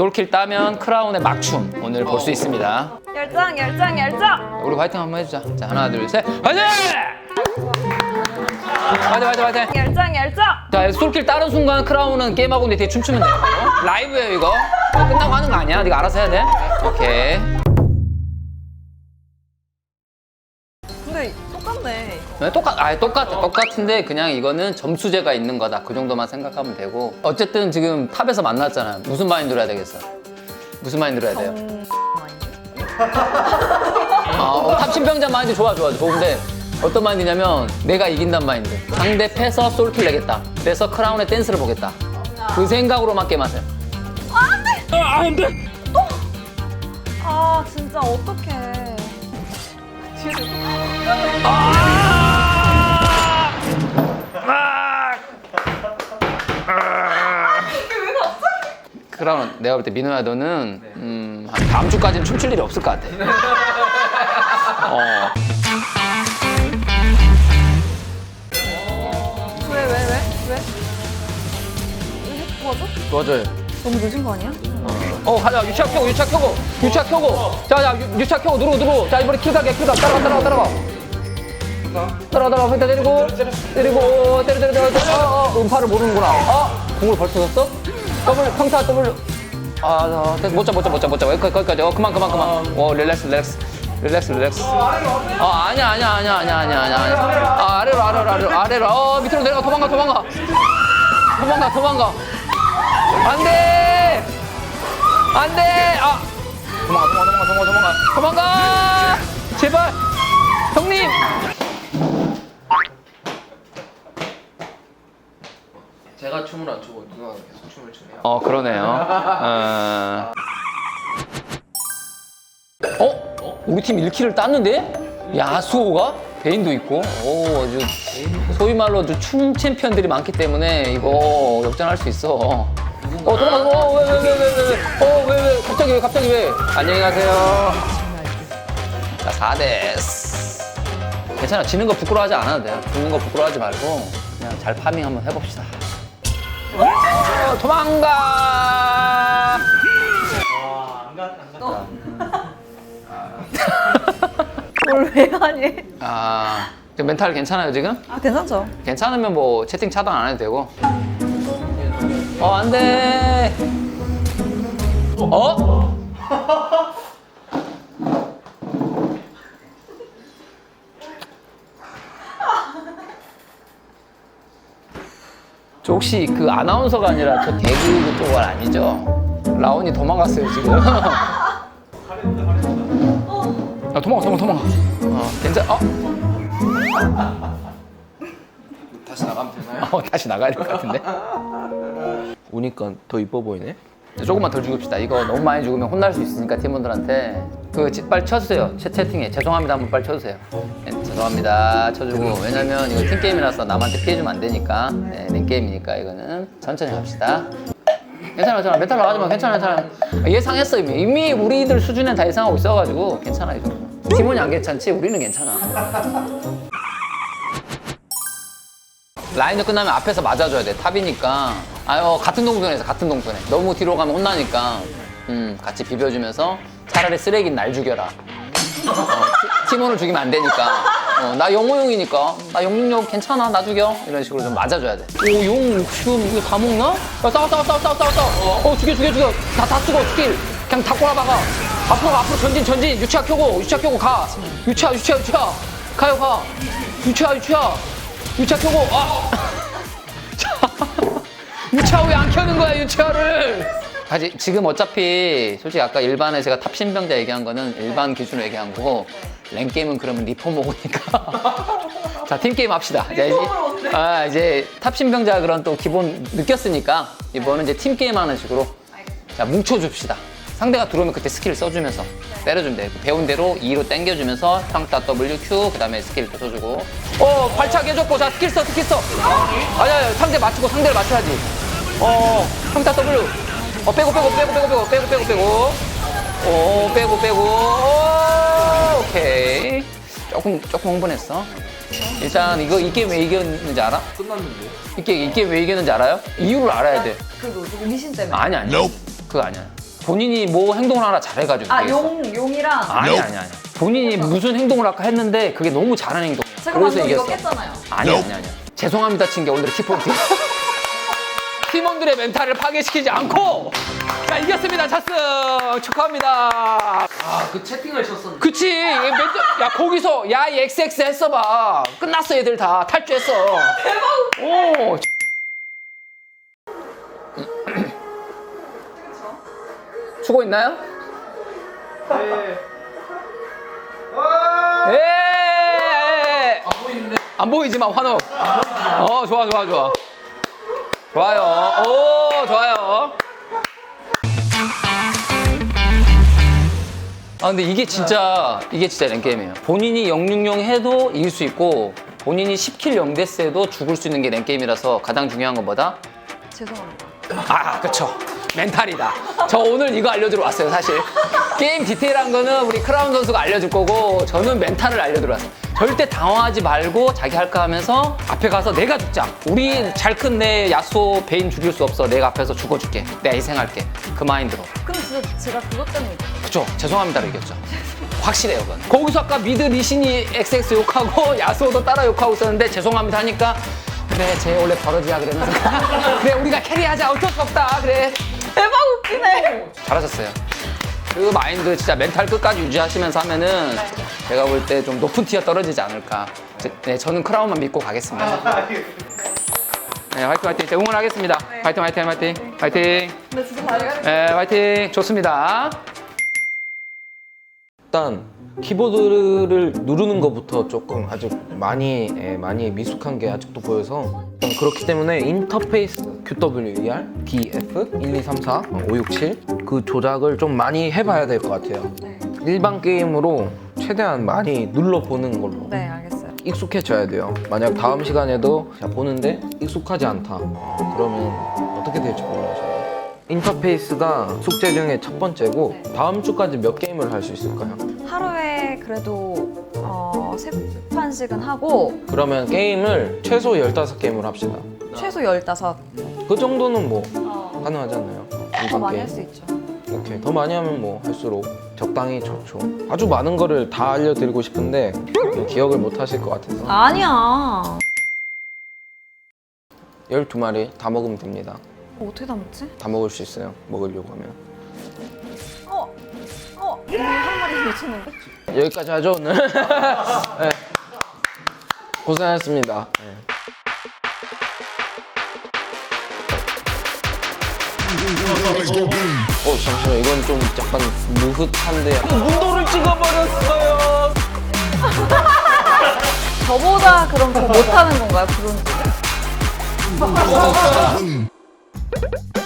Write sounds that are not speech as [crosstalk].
솔킬 따면 크라운의 막춤 오늘 볼 수 있습니다. 열정 열정 열정 우리 화이팅 한번 해주자. 자 하나 둘 셋, 화이팅! 화이팅 화이팅 화이팅! 열정 열정 자 솔킬 따는 순간 크라운은 게임하고 있는데 뒤에 춤추면 돼요. 라이브예요 이거. 어, 끝나고 하는 거 아니야? 네가 알아서 해야 돼. 오케이. 네 네, 똑같, 아, 똑같아. 똑같은데 그냥 이거는 점수제가 있는 거다. 그 정도만 생각하면 되고. 어쨌든 지금 탑에서 만났잖아. 무슨 마인드로 해야 되겠어? 무슨 마인드로 해야 돼요? 아, 어, 탑 신병자 마인드 좋아, 좋아, 좋은데 어떤 마인드냐면 내가 이긴단 마인드. 상대 패서 솔킬 내겠다. 그래서 크라운의 댄스를 보겠다. 그 생각으로만 게임하세요. 아 진짜 어떡해 뒤에서 크라운, 내가 볼 때 민호야 너는 음, 한 다음 주까지는 춤출 일이 없을 것 같아. [laughs] 어. 왜 왜 왜 왜? 왜 도와줘? 도와줘요. 너무 늦은 거 아니야? 어 가자 유착 켜고 유착 켜고 유착 켜고 자자 유착 켜고 누르고 누르고 자 이번에 킬각이야 킬각 따라가 따라가 따라가 따라가 펜타 때리고. 때리고 때려 때려 때려 때려 어, 어, 음파를 모르는구나. 어? 공을 벌써 줬어? 더블 평타 더블. 아 됐어 못잡 못잡 못잡 못잡. 거기까지 어 그만 그만 그만. 어 릴렉스 릴렉스. 릴렉스 릴렉스. 어 아니야 아니야 아니야 아니야 아니야 아니야 아니야. 아 아래로 아래로 아래로 아래로. 어 밑으로 내려가. 도망가 도망가. 도망가 도망가. 안돼! 안돼! 아. 도망가 도망가 도망가 도망가. 도망가! 제발. 형님 제가 춤을 안 추고 누나가 계속 춤을 추네요. 어 그러네요. [laughs] 어, 어? 우리 팀 1킬을 땄는데? 야수호가? 베인도 있고. 오 아주 소위 말로 아주 춤 챔피언들이 많기 때문에 이거 역전할 수 있어. 어 도망가 어왜왜 왜왜어왜 왜? 갑자기 왜 갑자기 왜? 안녕히 가세요. 자 4대 괜찮아. 지는 거 부끄러워하지 않아도 돼요 죽는 거 부끄러워하지 말고 그냥 잘 파밍 한번 해봅시다 어, 도망가 뭘 왜 하니? 아 지금 멘탈 괜찮아요 지금? 아 괜찮죠? 괜찮으면 뭐 채팅 차단 안 해도 되고 어 안 돼 어? 저 혹시 그 아나운서가 아니라 저 개그 쪽은 아니죠? 라온이 도망갔어요 지금 [laughs] 아 도망가 도망가 도망가 어 괜찮 어? 다시 나가면 되나요? 어, 다시 나가야 될 것 같은데. 오니까 더 이뻐 보이네. 조금만 덜 죽읍시다. 이거 너무 많이 죽으면 혼날 수 있으니까 팀원들한테 그 지- 빨리 쳐주세요. 채, 채팅에 죄송합니다 한번 빨리 쳐주세요. 네, 죄송합니다 쳐주고 왜냐면 이거 팀 게임이라서 남한테 피해 주면 안 되니까 네, 링 게임이니까 이거는 천천히 합시다. 괜찮아, 괜찮아. 메탈 나가지 마. 괜찮아, 괜찮아. 예상했어 이미. 이미 우리들 수준에 다 예상하고 있어가지고 괜찮아 이 정도. 팀원이 안 괜찮지? 우리는 괜찮아. 라인을 끝나면 앞에서 맞아줘야 돼. 탑이니까. 아유, 같은 동선에서 같은 동선에. 너무 뒤로 가면 혼나니까. 음, 같이 비벼주면서 차라리 쓰레기는 날 죽여라. 어, 티- 팀원을 죽이면 안 되니까. 어, 나 영호용이니까. 나 영능력 괜찮아. 나 죽여. 이런 식으로 좀 맞아줘야 돼. 오, 용 지금 이거 다 먹나? 야, 싸워, 싸워, 싸워, 싸워, 싸워, 싸워. 어, 죽여, 죽여, 죽여. 다, 다 쓰고, 스킬. 그냥 다 꼬라박아. 앞으로, 가, 앞으로 전진, 전진. 유치아 켜고, 유치아 켜고 가. 유치아, 유치아, 유치아. 가요, 가. 유치아, 유치아. 유차 켜고 아 [laughs] 자, 유차 왜안 켜는 거야 유차를 아직 지금 어차피 솔직히 아까 일반에 제가 탑 신병자 얘기한 거는 일반 기준으로 얘기한 거고 랭 게임은 그러면 리포 먹으니까. [laughs] 자 팀 게임 합시다. 자, 이제, 아 이제 탑 신병자 그런 또 기본 느꼈으니까 이번은 이제 팀 게임 하는 식으로 자 뭉쳐줍시다. 상대가 들어오면 그때 스킬을 써주면서 때려주면 돼. 배운 대로 2로 당겨주면서 평타 W Q 그 다음에 스킬 또 써주고. 어 발차기 해줬고. 자 스킬 써 스킬 써. 아니 아니 상대 맞추고 상대를 맞춰야지. 어 평타 W. 어 빼고 빼고 빼고 빼고 빼고 빼고 빼고. 빼고 어 빼고 빼고 오, 오케이 조금 조금 흥분했어 일단 이거 이 게임 왜 이겼는지 알아? 끝났는데. 이 게임 이 게임 왜 이겼는지 알아요? 이유를 알아야 돼그 누구 미신 때문에 아니 아니 그거 아니야 본인이 뭐 행동을 하나 잘해가지고. 아, 되겠어. 용, 용이랑. 아니 아니 아니. 본인이 무슨 행동을 아까 했는데 그게 너무 잘하는 행동이야. 제가 그래서 방금 이거. 깼잖아요. 아니 아니 아니. 죄송합니다 친 게 오늘의 키포인트. [laughs] 팀원들의 멘탈을 파괴시키지 않고 자 이겼습니다 차스 축하합니다. 아그 채팅을 쳤었는데. 그치 얘 멘탈 야 거기서 야 이 XX 했어봐 끝났어 얘들 다 탈주했어. 대박. 오. [clears throat] 추고 있나요? 네. 예. 안 보이는데. 안 보이지만 환호. 어, 좋아, 좋아, 좋아. 좋아요. 오, 좋아요. 아, 근데 이게 진짜, 이게 진짜 랭게임이에요. 본인이 060 해도 이길 수 있고, 본인이 10킬 0데스 해도 죽을 수 있는 게 랭게임이라서 가장 중요한 건 뭐다? 죄송합니다. 아, 그쵸. 멘탈이다. 저 오늘 이거 알려주러 왔어요, 사실. 게임 디테일한 거는 우리 크라운 선수가 알려줄 거고, 저는 멘탈을 알려주러 왔어요. 절대 당황하지 말고 자기 할까 하면서 앞에 가서 내가 죽자. 우리 잘 큰 내 야수 베인 죽일 수 없어. 내가 앞에서 죽어줄게. 내가 희생할게. 그 마인드로. 진짜 제가 그것 때문에. 그쵸. 죄송합니다로 이겼죠. 확실해요, 그건. 거기서 아까 미드 리신이 XX 욕하고 [laughs] 야수도 따라 욕하고 있었는데 죄송합니다 하니까 그래, 쟤 원래 버러지야. 그러면서 [laughs] 그래, 우리가 캐리하자. 어쩔 수 없다. 그래. 대박 웃기네. 잘하셨어요. 그 마인드 진짜 멘탈 끝까지 유지하시면서 하면은 제가 볼 때 좀 높은 티어 떨어지지 않을까. 제- 네, 저는 크라운만 믿고 가겠습니다. 네, 화이팅 화이팅. 제가 응원하겠습니다. 화이팅 화이팅 화이팅 화이팅. 근데 진짜 잘 네, 화이팅. 좋습니다. 일단 키보드를 누르는 것부터 조금 아직 많이 예, 많이 미숙한 게 아직도 보여서 일단 그렇기 때문에 인터페이스 QWER, DF 1, 2, 3, 4, 5, 6, 7 그 조작을 좀 많이 해봐야 될 것 같아요. 일반 게임으로 최대한 많이 눌러보는 걸로 네, 알겠어요. 익숙해져야 돼요. 만약 다음 시간에도 자, 보는데 익숙하지 않다. 그러면 어떻게 될지 몰라요. 인터페이스가 숙제 중에 첫 번째고 다음 주까지 몇 게임을 할 수 있을까요? 하루에 그래도 어, 세 판씩은 하고 그러면 게임을 최소 15게임을 합시다. 최소 15. 그 정도는 뭐 어, 가능하잖아요. 더 많이. 할 수 있죠. 오케이. 더 많이 하면 뭐 할수록 적당히 좋죠. 아주 많은 거를 다 알려드리고 싶은데 기억을 못 하실 것 같아서 아니야. 12마리 다 먹으면 됩니다. 어떻게 담았지? 다 먹을 수 있어요. 먹으려고 하면. 어, 어, 이거 한 마리 놓쳤는데? 여기까지 하죠 오늘. [laughs] 네. 고생하셨습니다. 네. 어 잠시만 이건 좀 약간 무흐한데 문도를 찍어버렸어요. 저보다 그럼 더 못하는 건가요, 브론즈? [laughs] Thank [laughs] you.